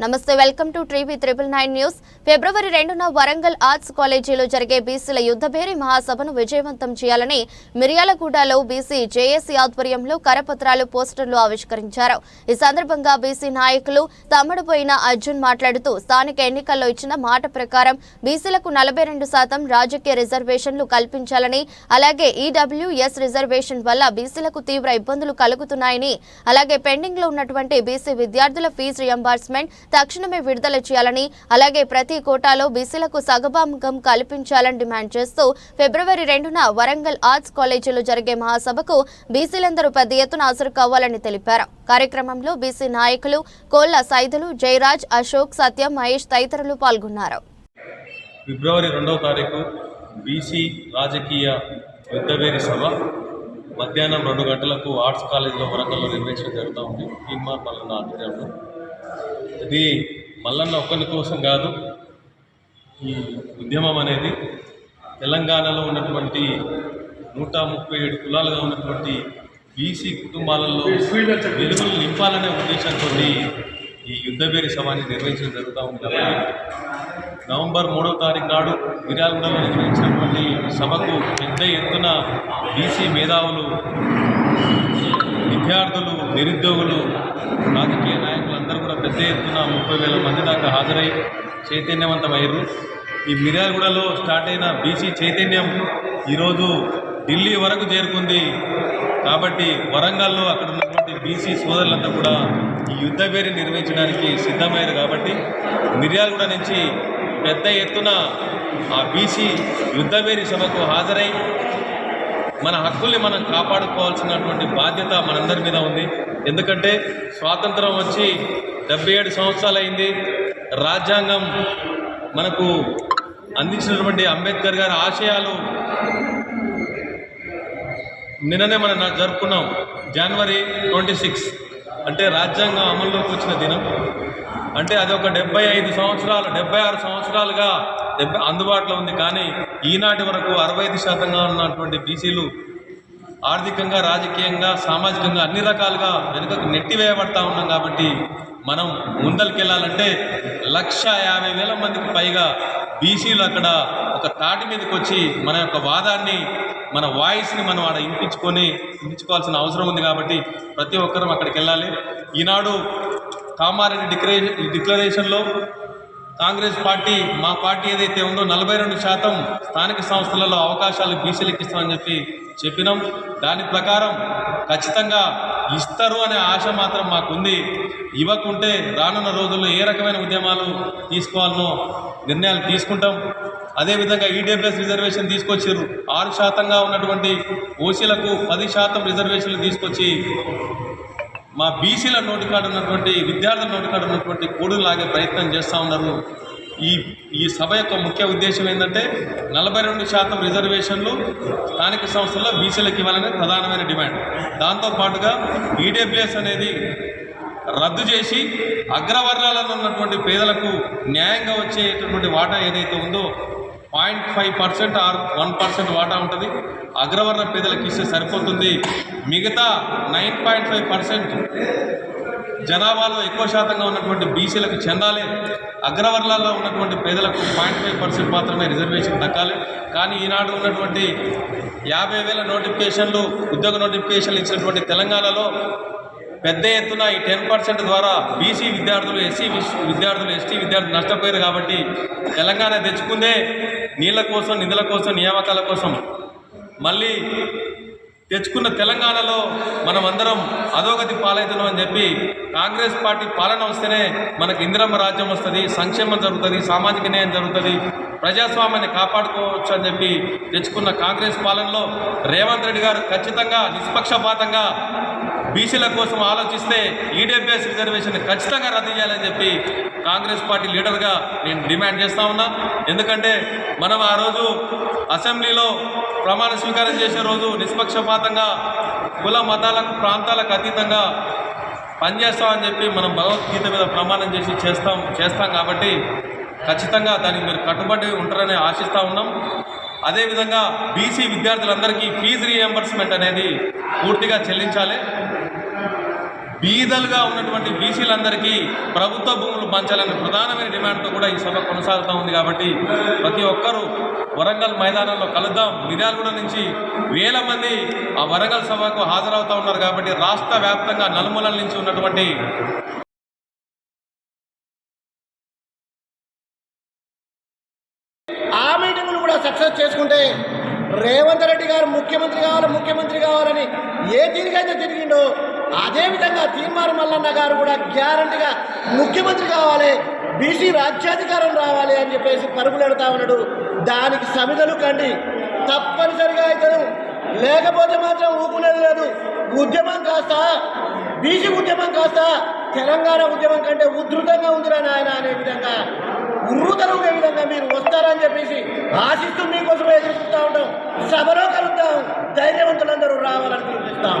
నమస్తే welcome to TV triple nine news. ఫిబ్రవరి రెండున Warangal arts కాలేజీలో జరిగే బీసీల యుద్ధభేరి మహాసభను విజయవంతం చేయాలని మిర్యాలగూడలో బీసీ జేఏసీ ఆధ్వర్యంలో కరపత్రాలు పోస్టర్లు ఆవిష్కరించారు. ఈ సందర్భంగా బీసీ నాయకులు తమ్ముడుపోయిన అర్జున్ మాట్లాడుతూ స్థానిక ఎన్నికల్లో ఇచ్చిన మాట ప్రకారం బీసీలకు నలభై రెండు శాతం రాజకీయ రిజర్వేషన్లు కల్పించాలని అలాగే ఈడబ్ల్యూఎస్ రిజర్వేషన్ వల్ల బీసీలకు తీవ్ర ఇబ్బందులు కలుగుతున్నాయని అలాగే పెండింగ్లో ఉన్నటువంటి బీసీ విద్యార్థుల ఫీజు రియంబర్స్మెంట్ తక్షణమే విడుదల చేయాలని అలాగే ప్రతి కోటాలో బీసీలకు సగభాగం కల్పించాలని డిమాండ్ చేస్తూ ఫిబ్రవరి రెండున వరంగల్ ఆర్ట్స్ కాలేజీలో జరిగే మహాసభకు బీసీలందరూ పెద్ద ఎత్తున హాజరు కావాలని తెలిపారు. కార్యక్రమంలో బీసీ నాయకులు కోళ్ళ సైదులు జయరాజ్ అశోక్ సత్యం మహేష్ తదితరులు పాల్గొన్నారు. ఫిబ్రవరి రెండవ తారీఖు బీసీ రాజకీయ యుద్ధవేరి సభ. మధ్యాహ్నం రెండు గంటలకు ఆర్ట్స్ కాలేజీలో వరంగల్లో నిర్వహించడం జరుగుతూ ఉంది. తీన్మార్ మల్లన్న ఆధ్వర్యంలో. ఇది మల్లన్న ఒక్కరి కోసం కాదు ఈ ఉద్యమం అనేది తెలంగాణలో ఉన్నటువంటి నూట ముప్పై ఏడు కులాలుగా ఉన్నటువంటి బీసీ కుటుంబాలలో వెలుగులు నింపాలనే ఉద్దేశంతో ఈ యుద్ధబేరి సభని నిర్వహించడం జరుగుతూ ఉంది కాబట్టి నవంబర్ మూడవ తారీఖు నాడు మిర్యాలగూడలో నిర్వహించినటువంటి సభకు పెద్ద ఎత్తున బీసీ మేధావులు విద్యార్థులు నిరుద్యోగులు రాజకీయ పెద్ద ఎత్తున ముప్పై వేల మంది దాకా హాజరై చైతన్యవంతమయ్యారు. ఈ మిర్యాలగూడలో స్టార్ట్ అయిన బీసీ చైతన్యం ఈరోజు ఢిల్లీ వరకు చేరుకుంది. కాబట్టి వరంగల్లో అక్కడ ఉన్నటువంటి బీసీ సోదరులంతా కూడా ఈ యుద్ధ పేరు నిర్వహించడానికి సిద్ధమయ్యారు కాబట్టి మిర్యాలగూడ నుంచి పెద్ద ఎత్తున ఆ బీసీ యుద్ధబేరి సభకు హాజరై మన హక్కుల్ని మనం కాపాడుకోవాల్సినటువంటి బాధ్యత మనందరి మీద ఉంది. ఎందుకంటే స్వాతంత్రం వచ్చి డెబ్బై ఏడు సంవత్సరాలు అయింది రాజ్యాంగం మనకు అందించినటువంటి అంబేద్కర్ గారి ఆశయాలు నిన్ననే మనం జరుపుకున్నాం. జనవరి ట్వంటీ సిక్స్ అంటే రాజ్యాంగం అమల్లోకి వచ్చిన దినం. అంటే అది ఒక డెబ్బై ఐదు సంవత్సరాలు డెబ్బై ఆరు సంవత్సరాలుగా డెబ్బై అందుబాటులో ఉంది. కానీ ఈనాటి వరకు అరవై ఐదు శాతంగా ఉన్నటువంటి బీసీలు ఆర్థికంగా రాజకీయంగా సామాజికంగా అన్ని రకాలుగా వెనుకకు నెట్టివేయబడతా ఉన్నాం కాబట్టి మనం ముందరికెళ్ళాలంటే లక్ష యాభై వేల మందికి పైగా బీసీలు అక్కడ ఒక తాటి మీదకి వచ్చి మన యొక్క వాదాన్ని మన వాయిస్ని మనం ఆడ వినిపించుకొని వినిపించుకోవాల్సిన అవసరం ఉంది కాబట్టి ప్రతి ఒక్కరం అక్కడికి వెళ్ళాలి. ఈనాడు కామారెడ్డి డిక్లరేషన్ డిక్లరేషన్లో కాంగ్రెస్ పార్టీ మా పార్టీ ఏదైతే ఉందో నలభై రెండు శాతం స్థానిక సంస్థలలో అవకాశాలు బీసీలకు ఇస్తామని చెప్పి చెప్పినాం. దాని ప్రకారం ఖచ్చితంగా ఇస్తారు అనే ఆశ మాత్రం మాకుంది. ఇవ్వకుంటే రానున్న రోజుల్లో ఏ రకమైన ఉద్యమాలు తీసుకోవాలనో నిర్ణయాలు తీసుకుంటాం. అదేవిధంగా ఈడబ్ల్యూఎస్ రిజర్వేషన్ తీసుకొచ్చారు ఆరు శాతంగా ఉన్నటువంటి ఓసీలకు పది శాతం రిజర్వేషన్లు తీసుకొచ్చి మా బీసీల నోటికాడు ఉన్నటువంటి విద్యార్థుల నోటికాడు ఉన్నటువంటి కోడులు లాగే ప్రయత్నం చేస్తూ ఉన్నారు. ఈ ఈ సభ యొక్క ముఖ్య ఉద్దేశం ఏంటంటే నలభై రెండు శాతం రిజర్వేషన్లు స్థానిక సంస్థల్లో బీసీలకు ఇవ్వాలనే ప్రధానమైన డిమాండ్. దాంతోపాటుగా ఈడబ్ల్యూఎస్ అనేది రద్దు చేసి అగ్రవర్ణాలలో ఉన్నటువంటి పేదలకు న్యాయంగా వచ్చేటటువంటి వాటా ఏదైతే ఉందో point five percent or one percent వాటా ఉంటుంది. అగ్రవర్ణ పేదలకు ఇస్తే సరిపోతుంది. మిగతా నైన్ పాయింట్ ఫైవ్ పర్సెంట్ జనాభాలో ఎక్కువ శాతంగా ఉన్నటువంటి బీసీలకు చెందాలి. అగ్రవర్ణాల్లో ఉన్నటువంటి పేదలకు పాయింట్ ఫైవ్ పర్సెంట్ మాత్రమే రిజర్వేషన్ దక్కాలి. కానీ ఈనాడు ఉన్నటువంటి యాభై వేల నోటిఫికేషన్లు ఉద్యోగ నోటిఫికేషన్లు ఇచ్చినటువంటి తెలంగాణలో పెద్ద ఎత్తున ఈ టెన్ పర్సెంట్ ద్వారా బీసీ విద్యార్థులు ఎస్సీ విద్యార్థులు ఎస్టీ విద్యార్థులు నష్టపోయారు కాబట్టి తెలంగాణ తెచ్చుకుందే నీళ్ళ కోసం నిధుల కోసం నియామకాల కోసం. మళ్ళీ తెచ్చుకున్న తెలంగాణలో మనం అందరం అధోగతి పాలవుతున్నాం అని చెప్పి కాంగ్రెస్ పార్టీ పాలన వస్తేనే మనకు ఇందిరమ్మ రాజ్యం వస్తుంది సంక్షేమం జరుగుతుంది సామాజిక న్యాయం జరుగుతుంది ప్రజాస్వామ్యాన్ని కాపాడుకోవచ్చు అని చెప్పి తెచ్చుకున్న కాంగ్రెస్ పాలనలో రేవంత్ రెడ్డి గారు ఖచ్చితంగా నిష్పక్షపాతంగా బీసీల కోసం ఆలోచిస్తే ఈడబ్ల్యూఎస్ రిజర్వేషన్ ఖచ్చితంగా రద్దు చేయాలని చెప్పి కాంగ్రెస్ పార్టీ లీడర్గా నేను డిమాండ్ చేస్తా ఉన్నా. ఎందుకంటే మనం ఆ రోజు అసెంబ్లీలో ప్రమాణ స్వీకారం చేసే రోజు నిష్పక్షపాతంగా కుల మతాలకు ప్రాంతాలకు అతీతంగా పనిచేస్తామని చెప్పి మనం భగవద్గీత మీద ప్రమాణం చేసి చేస్తాం చేస్తాం కాబట్టి ఖచ్చితంగా దానికి మీరు కట్టుబడి ఉంటారని ఆశిస్తూ ఉన్నాం. అదేవిధంగా బీసీ విద్యార్థులందరికీ ఫీజు రీఎంబర్స్మెంట్ అనేది పూర్తిగా చెల్లించాలి. బీదలుగా ఉన్నటువంటి బీసీలందరికీ ప్రభుత్వ భూములు పంచాలన్న ప్రధానమైన డిమాండ్తో కూడా ఈ సభ కొనసాగుతూ ఉంది కాబట్టి ప్రతి ఒక్కరూ వరంగల్ మైదానంలో కలుద్దాం. మిర్యాలగూడ నుంచి వేల మంది ఆ వరంగల్ సభకు హాజరవుతూ ఉన్నారు కాబట్టి రాష్ట్ర వ్యాప్తంగా నలుమూలల నుంచి ఉన్నటువంటి ఆ మీటింగ్లు కూడా సక్సెస్ చేసుకుంటే రేవంత్ రెడ్డి గారు ముఖ్యమంత్రి కావాలి ముఖ్యమంత్రి కావాలని ఏ తిరిగైతే తిరిగిండో అదేవిధంగా తీర్మార్ మల్లన్న గారు కూడా గ్యారంటీగా ముఖ్యమంత్రి కావాలి బీసీ రాజ్యాధికారం రావాలి అని చెప్పేసి పరుగులు పెడతా ఉన్నాడు. దానికి సమిధలు కండి. తప్పనిసరిగా ఇతను లేకపోతే మాత్రం ఊపునేది లేదు. ఉద్యమం కాస్త బీసీ ఉద్యమం కాస్త తెలంగాణ ఉద్యమం కంటే ఉధృతంగా ఉందిరా నాయన అనే విధంగా ఉర్రూతలుగే విధంగా మీరు వస్తారని చెప్పేసి ఆశిస్తూ మీకోసం ఎదురు చూస్తూ ఉంటాం సభలో కలుద్దాం. ధైర్యవంతులందరూ రావాలని పిలుపునిస్తాం